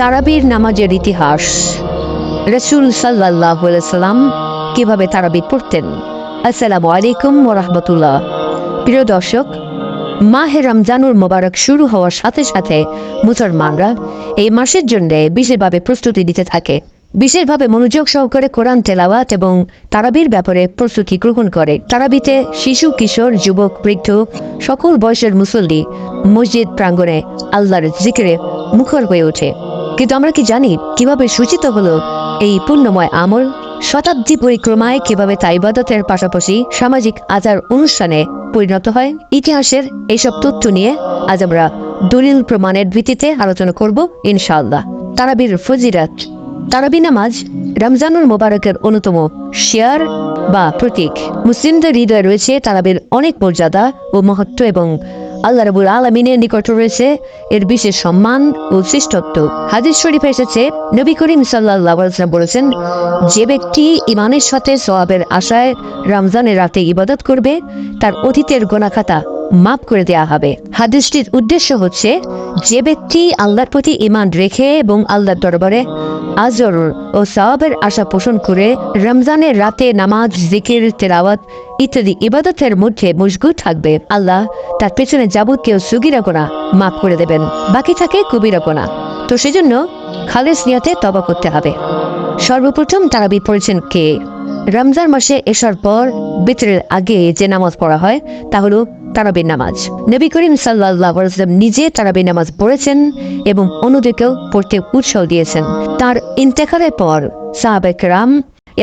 তারাবির নামাজের ইতিহাস। রসুল সাল্লাহ সাল্লাম কীভাবে তারাবি পড়তেন? আসসালামু আলাইকুম ওরহমতুল্লাহ প্রিয় দর্শক, মাহে রমজানুর মোবারক শুরু হওয়ার সাথে সাথে মুসলমানরা এই মাসের জন্য বিশেষভাবে প্রস্তুতি দিতে থাকে। বিশেষভাবে মনোযোগ সহকারে কোরআন তেলাওয়াত এবং তারাবির ব্যাপারে প্রস্তুতি গ্রহণ করে। তারাবিতে শিশু, কিশোর, যুবক, বৃদ্ধ, সকল বয়সের মুসল্লি মসজিদ প্রাঙ্গণে আল্লাহর জিকিরে মুখর হয়ে ওঠে। কিন্তু আমরা কি জানি কীভাবে সূচিত হলো এই পুণ্যময় আমল? শতাব্দী পরিক্রমায় কীভাবে তা ইবাদতের পাশাপাশি সামাজিক আচার অনুষ্ঠানে পরিণত হয়? ইতিহাসের এইসব তথ্য নিয়ে আজ আমরা দলিল প্রমাণের ভিত্তিতে আলোচনা করব ইনশাআল্লাহ। তারাবির ফজিরাত তারাবি নামাজ রমজানুল মোবারকের অন্যতম শেয়ার বা প্রতীক। মুসলিমদের হৃদয়ে রয়েছে তারাবির অনেক মর্যাদা ও মহত্ব এবং আল্লাহ রাবুল আলমিনের নিকট রয়েছে এর বিশেষ সম্মান ও শ্রেষ্ঠত্ব। হাদিস শরীফ এসেছে, নবী করিম সাল্লাহ বলেছেন, যে ব্যক্তি ইমানের সাথে সোয়াবের আশায় রমজানের রাতে ইবাদত করবে, তার অতীতের গোনাখাতা মাফ করে দেয়া হবে। হাদিসটির উদ্দেশ্য হচ্ছে, যে ব্যক্তি আল্লাহর প্রতি ইমান রেখে এবং আল্লাহর দরবারে আজর ও সওয়াবের আশা পোষণ করে রমজানের রাতে নামাজ, জিকির, তেলাওয়াত ইত্যাদি ইবাদতের মধ্যে মজগুত থাকবে। আল্লাহ তার পেছনে যাবতীয় সুগিরা গোনা মাফ করে দেবেন। বাকি থাকে কবিরা গোনা। তো সেজন্য খালেস নিয়াতে তবা করতে হবে। সর্বপ্রথম তারাবি পড়েছেন কে? রমজান মাসে এসার পর, বিতরের আগে যে নামাজ পড়া হয়, তা হলো তারাবির নামাজ। নবী করিম সাল্লাহ নিজে তারাবির নামাজ পড়েছেন এবং অন্যদেরকেও পড়তে উৎসাহ দিয়েছেন। তার ইন্তেকারের পর সাহাবেক রাম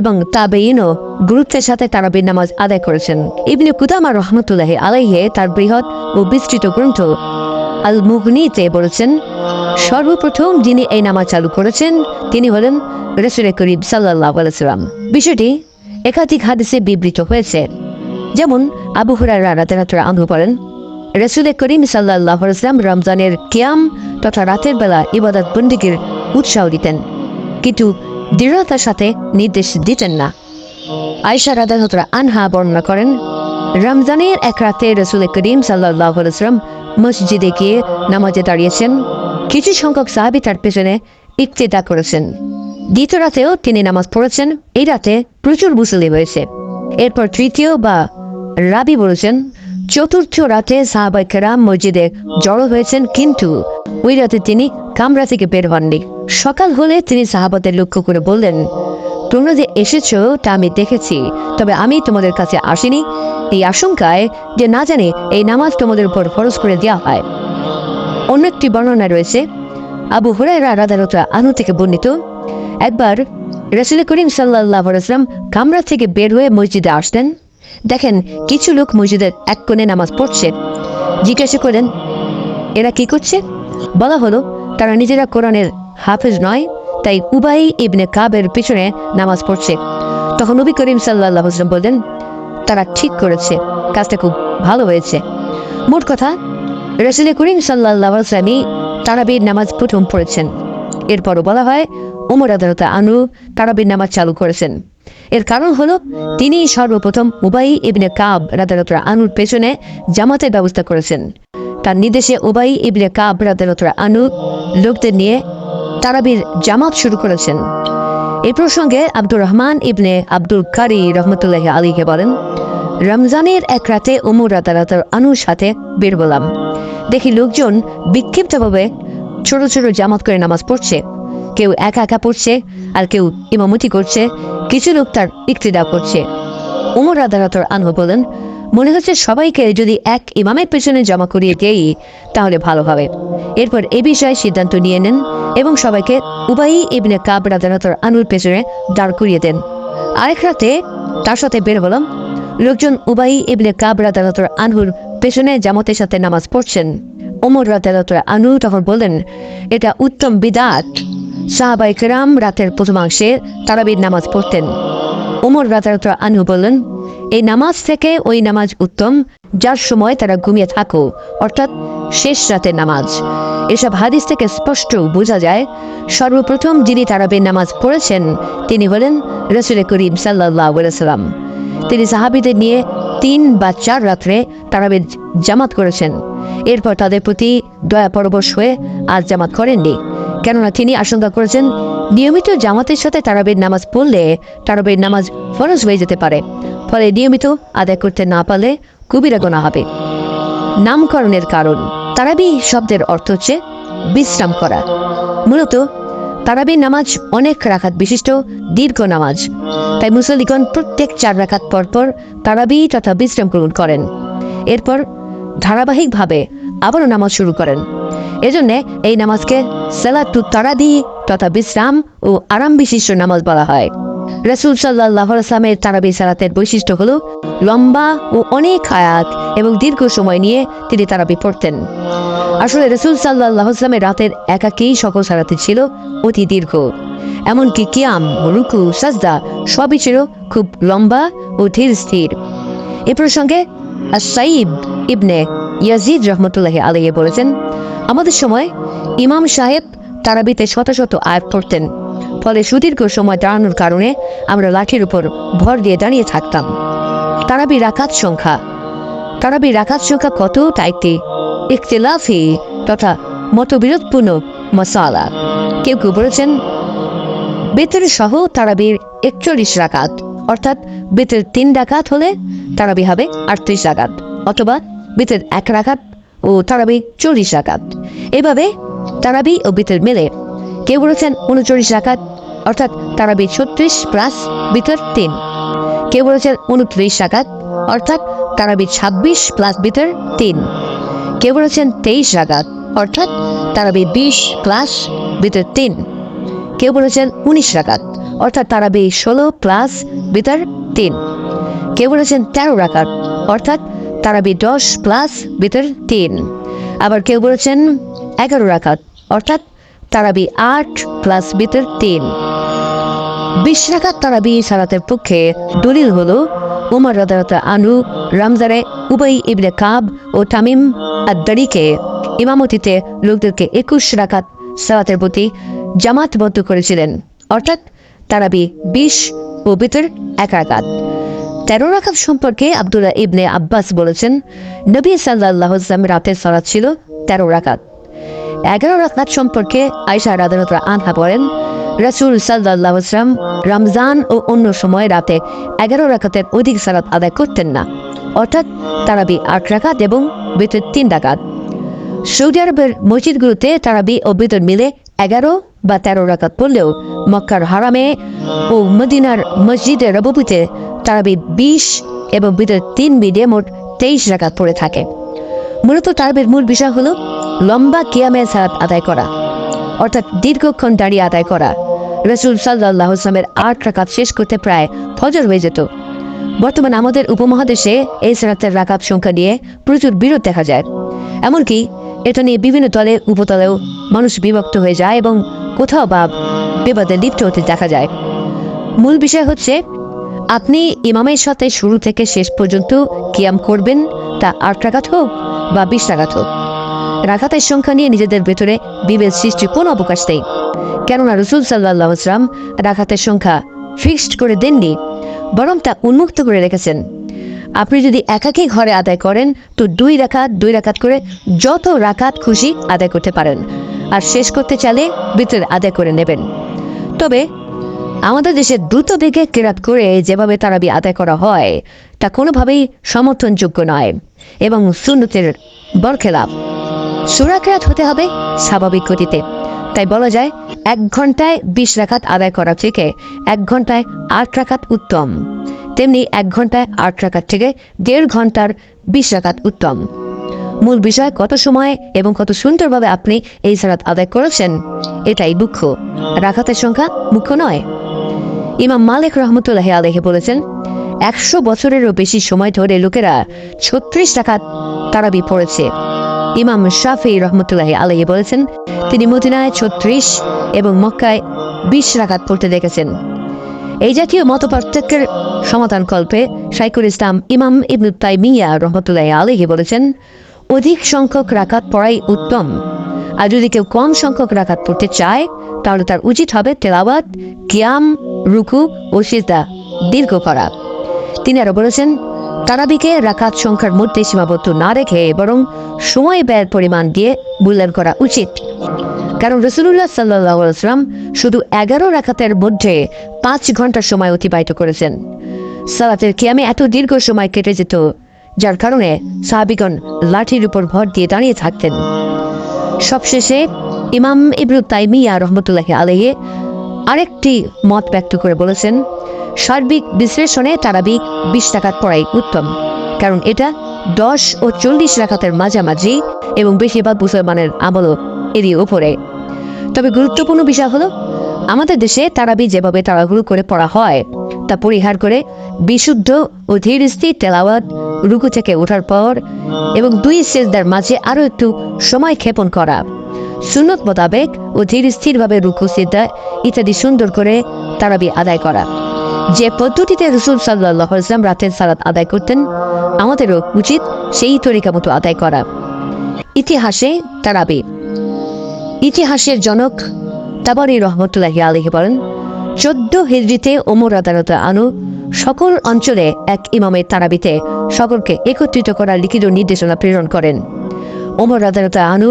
এবং তাবেইনও গুরুত্বের সাথে তারাবির নামাজ আদায় করেছেন। ইবনে কুদামা রহমতুল্লাহ আলাইহে তার বৃহৎ ও বিস্তৃত গ্রন্থ আল মুগনিতে বলেছেন, সর্বপ্রথম যিনি এই নামাজ চালু করেছেন, তিনি হলেন রসুল করিম সাল্লাহ আলাইসাল্লাম বিষয়টি একাধিক হাদিসে বিবৃত হয়েছে। যেমন আবু হুরারা রাতেরাতরা আনহু বলেন রসুল করিম সাল্লাহ আলাইসাল্লাম রমজানের কিয়াম তথা রাতের বেলা ইবাদত বন্দিগির উৎসাহ দিতেন। কিন্তু দৃঢ়তার সাথে নির্দেশ দিতেন না। আয়সা রাদাহতরা আনহা বর্ণনা করেন, রমজানের এক রাতে রসুল করিম সাল্লাহ আলাইসাল্লাম মসজিদে গিয়ে নামাজে দাঁড়িয়েছেন। কিছু সংখ্যক সাহাবি তার পেছনে ইফতেদা করেছেন। দ্বিতীয় রাতেও তিনি নামাজ পড়েছেন। এই রাতে প্রচুর মুসলি হয়েছে এরপর তৃতীয় বা রাবি বলেছেন, চতুর্থ রাতে সাহাবাই কেরাম মসজিদে জড়ো হয়েছেন কিন্তু ওই রাতে তিনি কামরা থেকে বের হননি। সকাল হলে তিনি সাহাবাদের লক্ষ্য করে বললেন, তোমরা যে এসেছ তা আমি দেখেছি, তবে আমি তোমাদের কাছে আসিনি। এই আশঙ্কায় যে না জানি এই নামাজ তোমাদের উপর ফরজ করে দেওয়া হয়। অন্য একটি বর্ণনা রয়েছে, আবু হুরাইরা রাদারতা আনু থেকে বর্ণিত, একবার রসুল করিম সাল্লাহ আসলাম কামরা থেকে বের হয়ে মসজিদে আসতেন। দেখেন, কিছু লোক মসজিদের এক কোণে নামাজ পড়ছে। জিজ্ঞাসা করেন এরা কি করছে? বলা হলো, তারা নিজেরা কোরআনের হাফেজ নয়, তাই উবাই ইবনে কাবের পিছনে নামাজ পড়ছে। তখন নবী করিম সাল্লাহ আসলাম বললেন, তারা ঠিক করেছে, কাজটা খুব ভালো হয়েছে। মোট কথা, রসুল করিম সাল্লাহ আসলামই তারাবির নামাজ প্রথম পড়েছেন। এরপরও বলা হয়, উমর আদালতা আনু তারাবির নামাজ চালু করেছেন। এর কারণ হলো, তিনি সর্বপ্রথম উবাই ইবনে কাব রাদালতরা আনুর পেছনে জামাতের ব্যবস্থা করেছেন। তার নির্দেশে উবাই ইবনে কাব রাদালতরা আনু লোকদের নিয়ে তারাবির জামাত শুরু করেছেন। এই প্রসঙ্গে আব্দুর রহমান ইবনে আব্দুল কারি রহমতুল্লাহ আলীকে বলেন, রমজানের এক রাতে উমর রাতারাতার আনুর সাথে বের বললাম দেখি লোকজন বিক্ষিপ্তভাবে ছোট ছোট জামাত করে নামাজ পড়ছে। কেউ একা একা পড়ছে আর কেউ ইমামতি করছে, কিছু লোক তার ইকতিদা করছে। উমর রাদারাতর আনহু বলেন, মনে হচ্ছে সবাইকে যদি এক ইমামের পেছনে জমা করিয়ে দেই, তাহলে ভালো হবে। এরপর এ বিষয়ে সিদ্ধান্ত নিয়ে নেন এবং সবাইকে উবাই ইবনে কাব রাদারাতর আনুর পেছনে দাঁড় করিয়ে দেন। আরেক রাতে তার সাথে বের হলাম। লোকজন উবাই ইবনে কাব রাদারাতর আনহুর পেছনে জামাতের সাথে নামাজ পড়ছেন। ওমর রাদারাতর আনু তখন বললেন এটা উত্তম বিদাত। সাহাবাই কেরাম রাতের প্রথমাংশে তারাবির নামাজ পড়তেন। ওমর রাতারত আনু বললেন, এই নামাজ থেকে ওই নামাজ উত্তম, যার সময় তারা ঘুমিয়ে থাকো, অর্থাৎ শেষ রাতের নামাজ। এসব হাদিস থেকে স্পষ্ট বোঝা যায়, সর্বপ্রথম যিনি তারাবির নামাজ পড়েছেন, তিনি হলেন রসুল করিম সাল্লাহ সাল্লাম তিনি সাহাবিদের নিয়ে তিন বা চার রাত্রে তারাবির জামাত করেছেন। এরপর তাদের প্রতি দয়া পরবশ হয়ে আজ জামাত করেননি। কেননা তিনি আশঙ্কা করেছেন নিয়মিত জামাতের সাথে তারাবির নামাজ পড়লে তারাবির নামাজ ফরজ হয়ে যেতে পারে। ফলে নিয়মিত আদায় করতে না পারলে কবিরা গোনা হবে। নামকরণের কারণ, তারাবি শব্দের অর্থ হচ্ছে বিশ্রাম করা। মূলত তারাবি নামাজ অনেক রাখাত বিশিষ্ট দীর্ঘ নামাজ। তাই মুসল্লিগণ প্রত্যেক চার রাখাত পরপর পর তারাবি তথা বিশ্রাম গ্রহণ করেন। এরপর ধারাবাহিকভাবে আবারও নামাজ শুরু করেন। এজন্য এই নামাজকে সালাতু তারাদি তথা বিশ্রাম ও আরাম বিশিষ্ট নামাজ বলা হয়। রসুল সাল্লাহ আসলামের তারাবি সালাতের বৈশিষ্ট্য হল লম্বা ও অনেক আয়াত এবং দীর্ঘ সময় নিয়ে তিনি তারাবি পড়তেন। আসলে রসুল সাল্লাহ আসলামের রাতের একাকেই সকল সালাতে ছিল অতি দীর্ঘ। এমনকি কিয়াম, রুকু, সাজদা সবই ছিল খুব লম্বা ও ধীর স্থির। এ প্রসঙ্গে সাইব ইবনে ইয়াজিদ রহমতুল্লাহ আলাইয়ে বলেছেন, আমাদের সময় ইমাম সাহেব তারাবিতে শত শত আয়াত পড়তেন। ফলে সুদীর্ঘ সময় দাঁড়ানোর কারণে আমরা লাঠির উপর ভর দিয়ে দাঁড়িয়ে থাকতাম। তারাবি রাকাত সংখ্যা তারাবি রাকাত সংখ্যা কত তাইতে ইখতিলাফি তথা মতবিরোধপূর্ণ মশালা কেউ কেউ বলেছেন, বেতের সহ তারাবির একচল্লিশ রাকাত, অর্থাৎ বেতের তিন ডাকাত হলে তারাবি হবে আটত্রিশ রাকাত, অথবা বেতের এক রাখাত ও তারাবি চল্লিশ রাকাত এভাবে তারাবি ও বেতের মেলে কেউ বলেছেন উনচল্লিশ রাখাত, অর্থাৎ তারাবি ছত্রিশ প্লাস বিতর তিন। কেউ বলেছেন উনত্রিশ রাকাত অর্থাৎ তারাবি ছাব্বিশ প্লাস বিতর তিন। কেউ বলেছেন তেইশ রাকাত অর্থাৎ তারাবি বিশ প্লাস বিতর তিন। কেউ বলেছেন উনিশ রাকাত অর্থাৎ তারাবি ষোলো প্লাস বিতর তিন। কেউ বলেছেন তেরো রাখাত, অর্থাৎ তারাবি দশ প্লাস বিতর তিন। আবার কেউ বলেছেন এগারো রাকাত, অর্থাৎ তারাবি আট প্লাস বিতর তিন। বিশ রাকাত তারাবি সালাতের পক্ষে দলিল হলো উমর রাদারতা আনু রমজানে উবাই ইবনে কাব ও তামিম আদারিকে ইমামতিতে লোকদেরকে একুশ রাকাত সালাতের প্রতি জামাতবদ্ধ করেছিলেন, অর্থাৎ তারাবি বিশ ও বিতর এক রাকাত। তেরো রাকাত সম্পর্কে আব্দুল্লাহ ইবনে আব্বাস বলেছেন, নবী সাল্লাহ রাতে সালাত ছিল তেরো রাকাত। এগারো রাকাত সম্পর্কে আয়সা রাদারতরা আনহা বলেন, রসুল সাল্লাহ আসলাম রমজান ও অন্য সময় রাতে এগারো রাকাতের অধিক সালাত আদায় করতেন না। অর্থাৎ তারাবি আট রাকাত এবং বেতন তিন রাকাত। সৌদি আরবের মসজিদগুলোতে তারাবি ও বেতন মিলে এগারো বা তেরো রাকাত পড়লেও মক্কার হারামে ও মদিনার মসজিদের রবপুতে তারাবি বিশ এবং বেতন তিন মিলে মোট তেইশ রাকাত পড়ে থাকে। মূলত তারাবির মূল বিষয় হলো লম্বা কিয়ামে সালাত আদায় করা, অর্থাৎ দীর্ঘক্ষণ দাঁড়িয়ে আদায় করা। রসুল সাল্লাহ আসলামের আট রাকাত শেষ করতে প্রায় ফজর হয়ে যেত। বর্তমান আমাদের উপমহাদেশে এই সালাতের রাকাত সংখ্যা নিয়ে প্রচুর বিরোধ দেখা যায়। এমনকি এটা নিয়ে বিভিন্ন দলে উপতলেও মানুষ বিভক্ত হয়ে যায় এবং কোথাও বা বিবাদে লিপ্ত হতে দেখা যায়। মূল বিষয় হচ্ছে আপনি ইমামের সাথে শুরু থেকে শেষ পর্যন্ত কিয়াম করবেন, তা আট রাকাত হোক বা বিশ রাকাত হোক। রাখাতের সংখ্যা নিয়ে নিজেদের ভেতরে বিভেদ সৃষ্টির কোনো অবকাশ নেই। কেননা রসুল সাল্লাহ আসলাম রাখাতের সংখ্যা ফিক্সড করে দেননি, বরং তা উন্মুক্ত করে রেখেছেন। আপনি যদি একাকি ঘরে আদায় করেন, তো দুই রাখাত দুই রাখাত করে যত রাখাত খুশি আদায় করতে পারেন, আর শেষ করতে চাইলে ভিতরে আদায় করে নেবেন। তবে আমাদের দেশে দ্রুত বেগে কেরাত করে যেভাবে তারাবি আদায় করা হয়, তা কোনোভাবেই সমর্থনযোগ্য নয় এবং সুন্নতের বরখেলাপ। সুরাকেরাত হতে হবে স্বাভাবিক গতিতে। তাই বলা যায়, এক ঘন্টায় বিশ রাখাত আদায় করা থেকে এক ঘন্টায় আট রাখাত উত্তম। তেমনি এক ঘন্টায় আট রাখাত থেকে দেড় ঘণ্টার বিশ রাখাত উত্তম। মূল বিষয় কত সময় এবং কত সুন্দরভাবে আপনি এই সালাত আদায় করেছেন, এটাই দুঃখ। রাখাতের সংখ্যা মুখ্য নয়। ইমাম মালিক রহমতুল্লাহ আলহে বলেছেন, একশো বছরেরও বেশি সময় ধরে লোকেরা ছত্রিশ রাখাত তারাবি পড়েছে। ইমাম শাফি রহমতুল্লাহ আলাই বলেছেন, তিনি মদিনায় ছত্রিশ এবং মক্কায় বিশ রাকাত পড়তে দেখেছেন। এই জাতীয় মত পার্থক্যের সমাধান কল্পে শাইকুল ইসলাম ইমাম ইবনু তাইমিয়া রহমতুল্লাহ আলহি বলেছেন অধিক সংখ্যক রাকাত পড়াই উত্তম। আর যদি কেউ কম সংখ্যক রাকাত পড়তে চায়, তাহলে তার উচিত হবে তেলাওয়াত, কিয়াম, রুকু ও সিজদা, দীর্ঘ করা তিনি আরও বলেছেন, তারাবিকে রাকাত সংখ্যার মধ্যে সীমাবদ্ধ না রেখে বরং সময় ব্যয়ের পরিমাণ দিয়ে মূল্যায়ন করা উচিত। কারণ রসুল্লাহ সাল্লাম শুধু এগারো রাকাতের মধ্যে পাঁচ ঘণ্টা সময় অতিবাহিত করেছেন। সালাতের কিয়ামে এত দীর্ঘ সময় কেটে যেত যার কারণে সাহাবিগণ লাঠির উপর ভর দিয়ে দাঁড়িয়ে থাকতেন। সবশেষে ইমাম ইবরু তাইমিয়া রহমতুল্লাহ আলহে আরেকটি মত ব্যক্ত করে বলেছেন, সার্বিক বিশ্লেষণে তারাবি বিশ টাকার পড়াই উত্তম, কারণ এটা দশ ও চল্লিশ রাখাতের মাঝামাঝি এবং বেশিরভাগ মুসলমানের আমলও এরই ওপরে তবে গুরুত্বপূর্ণ বিষয় হলো, আমাদের দেশে তারাবি যেভাবে তাড়াহুড়ো করে পড়া হয় তা পরিহার করে বিশুদ্ধ ও ধীর স্থির তেলাওয়াত, রুকু থেকে ওঠার পর এবং দুই সেজদার মাঝে আরও একটু সময় ক্ষেপণ করা। সুন্নত মোতাবেক ও ধীর স্থিরভাবে রুকু সিদ্ধা ইত্যাদি সুন্দর করে তারাবি আদায় করা। যে পদ্ধতিতে রসুল সাল্লাহ ইসলাম রাতের সালাত আদায় করতেন, আমাদেরও উচিত সেই তরিকা মতো আদায় করা। ইতিহাসে তারাবি। ইতিহাসের জনক তাবারি রহমতুল্লাহি আলহি বলেন চোদ্দ হিজড়িতে ওমর আদালত আনু সকল অঞ্চলে এক ইমামের তারাবিতে সকলকে একত্রিত করার লিখিত নির্দেশনা প্রেরণ করেন। ওমর আদালত আনু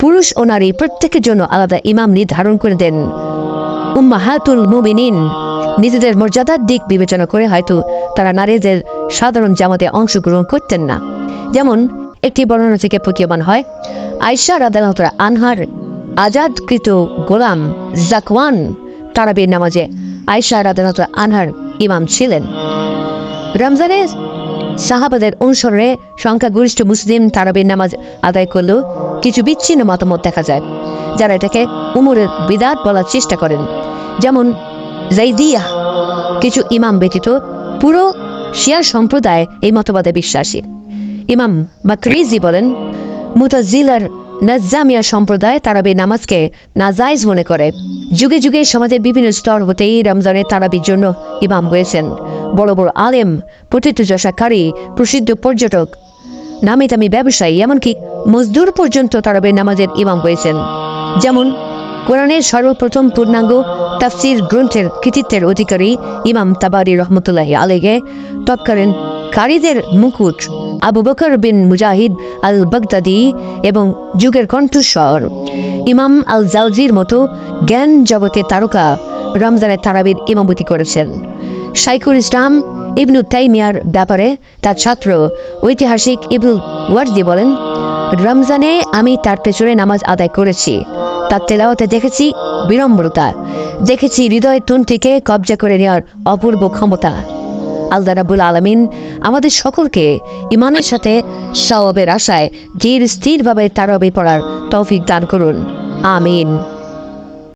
পুরুষ ও নারী প্রত্যেকের জন্য আলাদা ইমাম নির্ধারণ করে দেন। উম্মাহাতুল মুমিনিন নিজেদের মর্যাদার দিক বিবেচনা করে হয়তো তারা নারীদের সাধারণ জামাতে অংশগ্রহণ করতেন না। যেমন একটি বর্ণনা থেকে প্রতীয়মান হয় আয়সা রাদানতরা আনহার আজাদকৃত গোলাম জাকওয়ান তারাবির নামাজে আয়সা রাদানত আনহার ইমাম ছিলেন। রমজানে সাহাবাদের অনুসরণে সংখ্যাগরিষ্ঠ মুসলিম তারাবির নামাজ আদায় করলেও কিছু বিচ্ছিন্ন মতামত দেখা যায়, যারা এটাকে উমরের বিদাত বলার চেষ্টা করেন। যেমন জাইদিয়া কিছু ইমাম ব্যতীত পুরো শিয়ার সম্প্রদায় এই মতবাদে বিশ্বাসী। ইমাম বাকরিজি বলেন মুতাজিলার নাজামিয়া সম্প্রদায় তারাবি নামাজকে নাজাইজ মনে করে। যুগে যুগে সমাজের বিভিন্ন স্তর হতেই রমজানের তারাবির জন্য ইমাম হয়েছেন। বড় বড় আলেম প্রতিষ্ঠাকারী প্রসিদ্ধ পর্যটক নামি দামি ব্যবসায়ী, এমনকি মজদুর পর্যন্ত তারাবের নামাজের ইমাম হয়েছেন। যেমন কোরআনের সর্বপ্রথম পূর্ণাঙ্গ তাফসির গ্রন্থের কৃতিত্বের অধিকারী ইমাম তাবারি রহমতুল্লাহ আলেগে তৎকালীন কারীদের মুকুট আবু বকর বিন মুজাহিদ আল বাগদাদি এবং যুগের কণ্ঠস্বর। ইমাম আল জাউজির মতো জ্ঞান জগতে তারকা রমজানের তারাবির ইমামতি করেছেন। শাইকুল ইসলাম ইবনু তাইমিয়ার ব্যাপারে তার ছাত্র ঐতিহাসিক ইবনুল ওয়ার্দি বলেন, রমজানে আমি তার পেছনে নামাজ আদায় করেছি। তার তেলাওতে দেখেছি বিড়ম্বরতা দেখেছি হৃদয় থেকে কবজা করে নেওয়ার অপূর্ব ক্ষমতা। আল্লাহ রাবুল আলমিন আমাদের সকলকে ইমানের সাথে সওয়াবের আশায় ধীর স্থিরভাবে তারবে পড়ার তৌফিক দান করুন। আমিন।